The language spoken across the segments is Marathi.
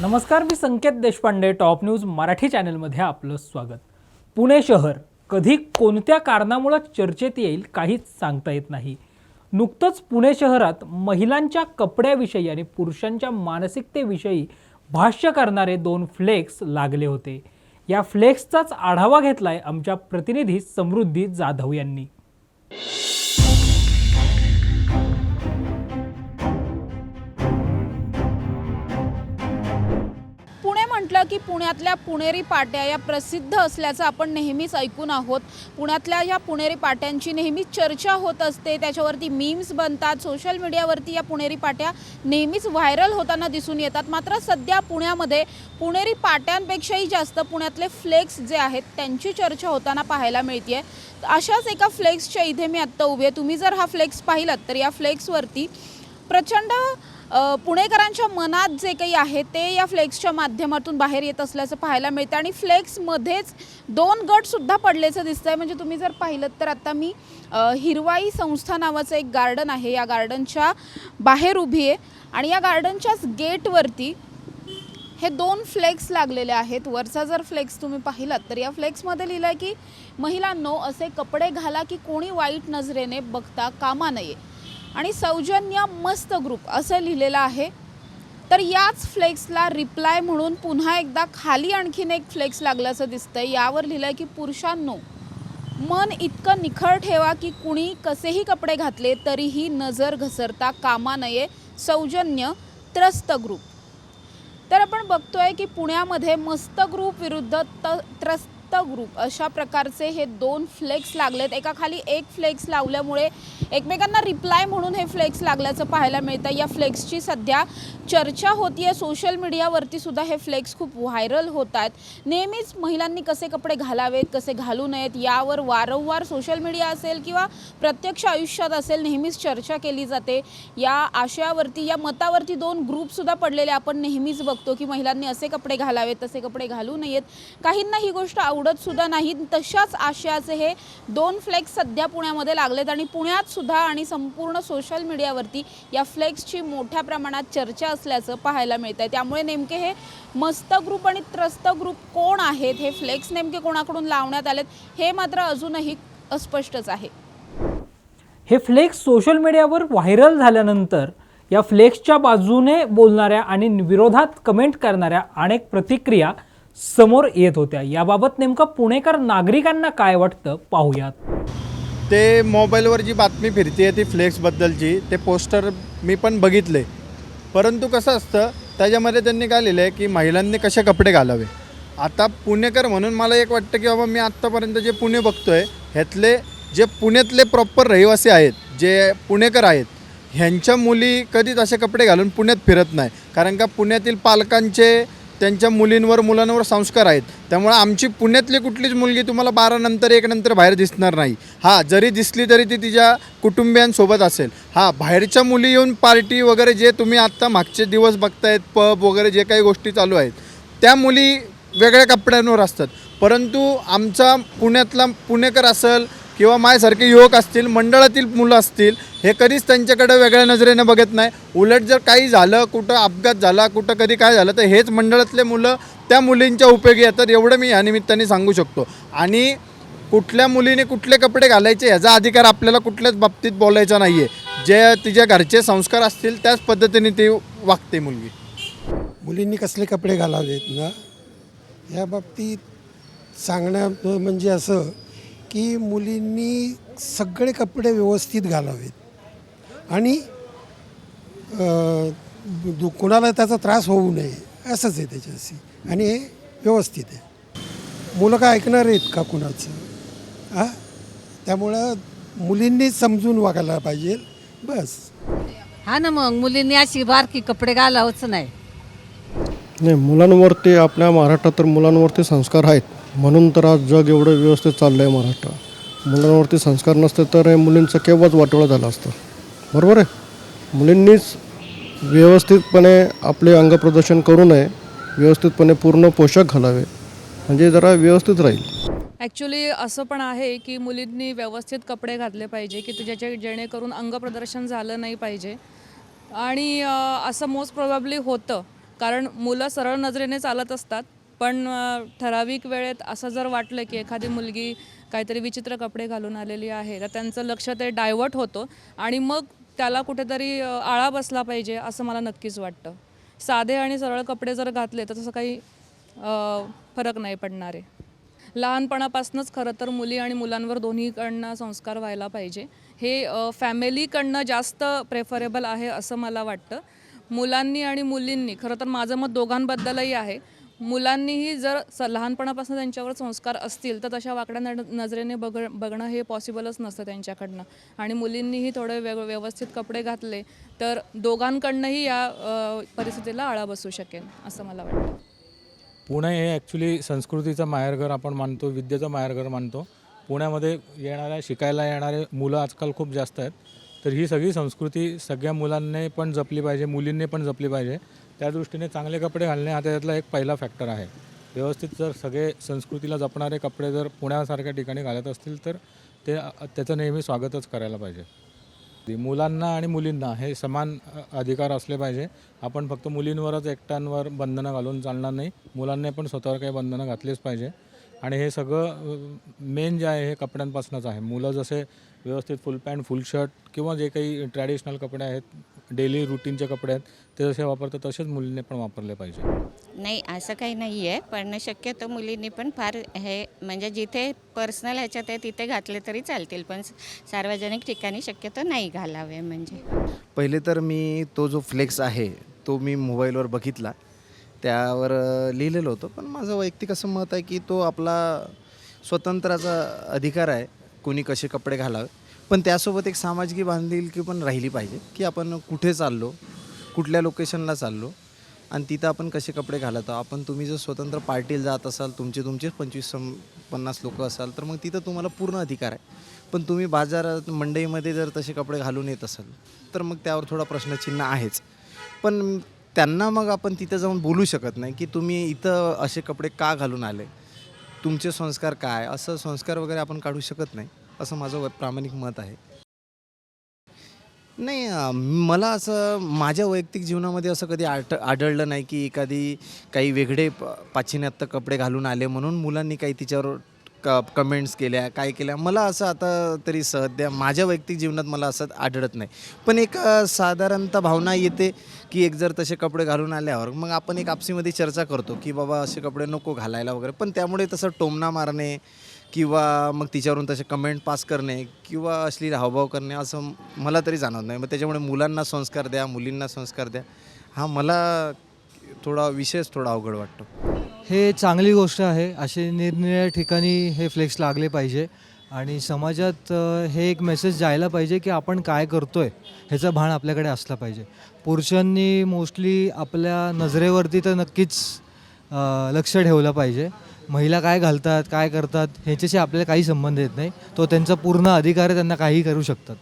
नमस्कार मी संकेत देशपांडे टॉप न्यूज मराठी चॅनलमध्ये आपलं स्वागत. पुणे शहर कधी कोणत्या कारणामुळं चर्चेत येईल काहीच सांगता येत नाही. नुकतंच पुणे शहरात महिलांच्या कपड्याविषयी आणि पुरुषांच्या मानसिकतेविषयी भाष्य करणारे दोन फ्लेक्स लागले होते. या फ्लेक्सचाच आढावा घेतलाय आमच्या प्रतिनिधी समृद्धी जाधव यांनी. म्हटलं की पुण्यातल्या पुणेरी पाट्या या प्रसिद्ध असल्याचं आपण नेहमीच ऐकून आहोत. पुण्यातल्या या पुणेरी पाट्यांची नेहमीच चर्चा होत असते. त्याच्यावरती मीम्स बनतात. सोशल मीडियावरती या पुणेरी पाट्या नेहमीच व्हायरल होताना दिसून येतात. मात्र सध्या पुण्यामध्ये पुणेरी पाट्यांपेक्षाही जास्त पुण्यातले फ्लेक्स जे आहेत त्यांची चर्चा होताना पाहायला मिळते अशाच एका फ्लेक्सच्या इथे मी आत्ता उभी आहे. तुम्ही जर हा फ्लेक्स पाहिलात तर या फ्लेक्सवरती प्रचंड पुणेकरांच्या मनात जे काही आहे ते या फ्लेक्सच्या माध्यमातून बाहेर येत असल्याचं पाहायला मिळतं आणि फ्लेक्समध्येच दोन गटसुद्धा पडल्याचं आहे म्हणजे तुम्ही जर पाहिलं तर आता मी हिरवाई संस्था नावाचं एक गार्डन आहे. या गार्डनच्या बाहेर उभी आहे. आणि या गार्डनच्याच गेटवरती हे दोन फ्लेक्स लागलेले आहेत. वरचा जर फ्लेक्स तुम्ही पाहिलात तर या फ्लेक्समध्ये लिहिलं आहे की महिलांनो असे कपडे घाला की कोणी वाईट नजरेने बघता कामा नये. आणि सौजन्य मस्त ग्रुप असं लिहिलेलं आहे. तर याच फ्लेक्सला रिप्लाय म्हणून पुन्हा एकदा खाली आणखीन एक फ्लेक्स लागल्याचं दिसतंय. यावर लिहिलं आहे की पुरुषांनो मन इतकं निखळ ठेवा की कुणी कसेही कपडे घातले तरीही नजर घसरता कामा नये. सौजन्य त्रस्त ग्रुप तर आपण बघतोय की पुण्यामध्ये मस्त ग्रुप विरुद्ध त त्रस्त ग्रुप अशा प्रकारचे हे दोन फ्लेक्स लागलेत. एका खाली एक फ्लेक्स लावल्यामुळे एकमेकांना रिप्लाय म्हणून हे फ्लेक्स लागल्याचं पाहायला मिळतं. या फ्लेक्सची सध्या चर्चा होती आहे सोशल मीडियावरती सुद्धा हे फ्लेक्स खूप व्हायरल होत आहेत. नेहमीच महिलांनी कसे कपडे घालावेत कसे घालू नयेत यावर वारंवार सोशल मीडिया असेल किंवा प्रत्यक्ष आयुष्यात असेल नेहमीच चर्चा केली जाते. या आशयावरती या मतावरती दोन ग्रुपसुद्धा पडलेले आपण नेहमीच बघतो की महिलांनी असे कपडे घालावेत तसे कपडे घालू नयेत. काहींना ही गोष्ट आवडत सुद्धा नाही. तशाच आशयाचे हे दोन फ्लेक्स सध्या पुण्यामध्ये लागलेत आणि पुण्यात सुद्धा आणि संपूर्ण सोशल मीडियावरती या फ्लेक्सची मोठ्या प्रमाणात चर्चा असल्याचं पाहायला मिळत आहे त्यामुळे नेमके हे मस्त ग्रुप आणि त्रस्त ग्रुप कोण आहेत? हे फ्लेक्स नेमके कोणाकडून लावण्यात आलेत? हे मात्र अजूनही अस्पष्टच आहे. हे फ्लेक्स सोशल मीडियावर व्हायरल झाल्यानंतर या फ्लेक्सच्या बाजूने बोलणाऱ्या आणि विरोधात कमेंट करणाऱ्या अनेक प्रतिक्रिया समोर येत होत्या. याबाबत नेमकं पुणेकर नागरिकांना काय वाटतं पाहूयात. ते मोबाईलवर जी बातमी फिरते ती फ्लेक्सबद्दलची ते पोस्टर मी पण बघितले. परंतु कसं असतं त्याच्यामध्ये त्यांनी काय लिहिलं आहे की महिलांनी कसे कपडे घालावे? आता पुणेकर म्हणून मला एक वाटतं की बाबा मी आत्तापर्यंत जे पुणे बघतो आहे ह्यातले जे पुण्यातले प्रॉपर रहिवासी आहेत जे पुणेकर आहेत ह्यांच्या मुली कधीच असे कपडे घालून पुण्यात फिरत नाही. कारण का पुण्यातील पालकांचे त्यांच्या मुलींवर मुलांवर संस्कार आहेत. त्यामुळे आमची पुण्यातली कुठलीच मुलगी तुम्हाला बारा नंतर एक नंतर बाहेर दिसणार नाही. हां जरी दिसली तरी ती तिच्या कुटुंबियांसोबत असेल. हां बाहेरच्या मुली येऊन पार्टी वगैरे जे तुम्ही आत्ता मागचे दिवस बघतायत पब वगैरे जे काही गोष्टी चालू आहेत त्या मुली वेगळ्या कपड्यांवर असतात. परंतु आमचा पुण्यातला पुणेकर असेल किंवा माझ्यासारखे युवक असतील मंडळातील मुलं असतील हे कधीच त्यांच्याकडे वेगळ्या नजरेने बघत नाही. उलट जर काही झालं कुठं अपघात झाला कुठं कधी काय झालं तर हेच मंडळातले मुलं त्या मुलींच्या उपयोगी येतात एवढं मी या निमित्ताने सांगू शकतो. आणि कुठल्या मुलीने कुठले कपडे घालायचे ह्याचा अधिकार आपल्याला कुठल्याच बाबतीत बोलायचा नाही आहे जे तिच्या घरचे संस्कार असतील त्याच पद्धतीने ती वागते मुलगी. मुलींनी कसले कपडे घालावेत ना? या बाबतीत सांगणं म्हणजे असं की मुलींनी सगळे कपडे व्यवस्थित घालावेत. आणि अं, दु- कुणाला त्याचा त्रास होऊ नये असंच आहे त्याच्याशी. आणि हे व्यवस्थित आहे. मुलं काय ऐकणार आहेत का कुणाचं? हां त्यामुळं मुलींनीच समजून वागायला पाहिजे. बस. हा ना मग मुलींनी अशी बारकी कपडे घालावंच नाही. नाही मुलांवरती आपल्या महाराष्ट्रात तर मुलांवरती संस्कार आहेत. म्हणून तर आज जग एवढं व्यवस्थित चाललं आहे महाराष्ट्र. मुलांवरती संस्कार नसते तर हे मुलींचं केव्हाच वाटोळं झालं असतं. बरोबर आहे? मुलींनीच व्यवस्थितपणे आपले अंगप्रदर्शन करू नये व्यवस्थितपणे पूर्ण पोशाख घालावे. म्हणजे जरा व्यवस्थित राहील. ॲक्च्युली असं पण आहे की मुलींनी व्यवस्थित कपडे घातले पाहिजे की ज्याच्या जेणेकरून अंगप्रदर्शन झालं नाही पाहिजे. आणि असं मोस्ट प्रोबॅबली होतं. कारण मुलं सरळ नजरेने चालत असतात. पण ठराविक वेळेत असं जर वाटलं की एखादी मुलगी काहीतरी विचित्र कपडे घालून आलेली आहे तर त्यांचं लक्ष ते डायवर्ट होतं आणि मग त्याला कुठेतरी आळा बसला पाहिजे असं मला नक्कीच वाटतं. साधे आणि सरळ कपडे जर घातले तर तसं काही फरक नाही पडणार. आहे लहानपणापासूनच खरं तर मुली आणि मुलांवर दोन्हीकडनं संस्कार व्हायला पाहिजे. हे फॅमिलीकडनं जास्त प्रेफरेबल आहे असं मला वाटतं. मुलांनी आणि मुलींनी खरं तर माझं मत दोघांबद्दलही आहे मुलांनीही जर स लहानपणापासून त्यांच्यावर संस्कार असतील तर तशा वाकड्या न नजरेने बघ बघणं हे पॉसिबलच नसतं त्यांच्याकडनं. आणि मुलींनीही थोडे वेग व्यवस्थित कपडे घातले तर दोघांकडनंही या परिस्थितीला आळा बसू शकेल असं मला वाटतं. पुणे हे ॲक्च्युली संस्कृतीचं माहेरघर आपण मानतो विद्येचं माहेरघर मानतो. पुण्यामध्ये येणाऱ्या शिकायला येणारे मुलं आजकाल खूप जास्त आहेत. तर ही सगळी संस्कृती सगळ्या मुलांनी पण जपली पाहिजे मुलींनी पण जपली पाहिजे. त्या दृष्टीने चांगले कपडे घालणे हा त्यातला एक पहिला फॅक्टर आहे. व्यवस्थित जर सगळे संस्कृतीला जपणारे कपडे जर पुण्यासारख्या ठिकाणी घालत असतील तर ते त्याचं नेहमी स्वागतच करायला पाहिजे. मुलांना आणि मुलींना हे समान अधिकार असले पाहिजे. आपण फक्त मुलींवरच एकट्यांवर बंधनं घालून चालणार नाही. मुलांनी पण स्वतःवर काही बंधनं घातलीच पाहिजे. आणि हे सगळं मेन जे आहे हे कपड्यांपासूनच आहे. मुलं जसे व्यवस्थित फुल पॅन्ट फुल शर्ट किंवा जे काही ट्रॅडिशनल कपडे आहेत डेली रुटीनचे कपडे आहेत ते जसे वापरतात तसेच मुलींनी पण वापरले पाहिजे. नाही असं काही नाही आहे पण शक्यतो मुलींनी पण फार हे म्हणजे जिथे पर्सनल ह्याच्यात आहे तिथे घातले तरी चालतील पण सार्वजनिक ठिकाणी शक्यतो नाही घालावे म्हणजे. पहिले तर मी तो जो फ्लेक्स आहे तो मी मोबाईलवर बघितला. त्यावर लिहिलेलं होतं. पण माझं वैयक्तिक असं मत आहे की तो आपला स्वतंत्राचा अधिकार आहे कोणी कसे कपडे घालावे. पण त्यासोबत एक सामाजिक बांधिलकी पण राहिली पाहिजे की आपण कुठे चाललो कुठल्या लोकेशनला चाललो आणि तिथं आपण कसे कपडे घालत आहोत. आपण तुम्ही जर स्वतंत्र पार्टीला जात असाल तुमचे तुमचे पंचवीस पन्नास लोक असाल तर मग तिथं तुम्हाला पूर्ण अधिकार आहे. पण तुम्ही बाजारात मंडईमध्ये जर तसे कपडे घालून येत असाल तर मग त्यावर थोडा प्रश्नचिन्ह आहेच. पण त्यांना मग आपण तिथं जाऊन बोलू शकत नाही की तुम्ही इथं असे कपडे का घालून आले? तुमचे संस्कार काय? असं संस्कार वगैरे आपण काढू शकत नाही असं माझं प्रामाणिक मत आहे. नाही मला असं माझ्या वैयक्तिक जीवनामध्ये असं कधी आट आढळलं नाही की एखादी काही वेगळे प पाश्चिमात्य कपडे घालून आले म्हणून मुलांनी काही तिच्यावर क कमेंट्स केल्या काय केल्या. मला असं आता तरी सध्या माझ्या वैयक्तिक जीवनात मला असं आढळत नाही. पण एक साधारणतः भावना येते की एक जर तसे कपडे घालून आल्यावर मग आपण एक आपसीमध्ये चर्चा करतो की बाबा असे कपडे नको घालायला वगैरे. पण त्यामुळे तसं टोमणा मारणे किंवा मग तिच्यावरून तसे कमेंट पास करणे किंवा अश्लील हावभाव करणे असं मला तरी जाणवत नाही. मग त्याच्यामुळे मुलांना संस्कार द्या मुलींना संस्कार द्या. हा मला थोडा विशेष थोडा अवघड वाटतो. हे चांगली गोष्ट आहे. असे निरनिराळ्या ठिकाणी हे फ्लेक्स लागले पाहिजे. आणि समाजात हे एक मेसेज जायला पाहिजे की आपण काय करतो आहे ह्याचं भान आपल्याकडे असलं पाहिजे. पुरुषांनी मोस्टली आपल्या नजरेवरती तर नक्कीच लक्ष ठेवलं पाहिजे. महिला काय घालतात काय करतात ह्याच्याशी आपल्याला काही संबंध येत नाही. तो त्यांचा पूर्ण अधिकार आहे त्यांना काही करू शकतात.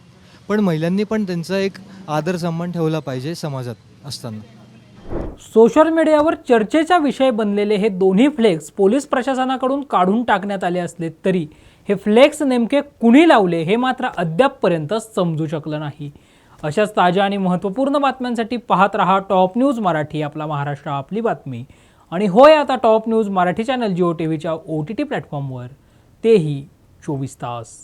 पण महिलांनी पण त्यांचा एक आदर सन्मान ठेवला पाहिजे समाजात असताना. सोशल मीडियावर चर्चेचा विषय बनलेले हे दोन्ही फ्लेक्स पोलीस प्रशासनाकडून काढून टाकण्यात आले असले तरी हे फ्लेक्स नेमके कुणी लावले हे मात्र अद्यापपर्यंत समजू शकलं नाही. अशाच ताज्या आणि महत्त्वपूर्ण बातम्यांसाठी पाहत रहा टॉप न्यूज मराठी आपला महाराष्ट्र आपली बातमी. आणि होय आता top news Marathi channel Jio T व्हीच्या ओ टी टी प्लॅटफॉर्मवर. तेही चोवीस तास.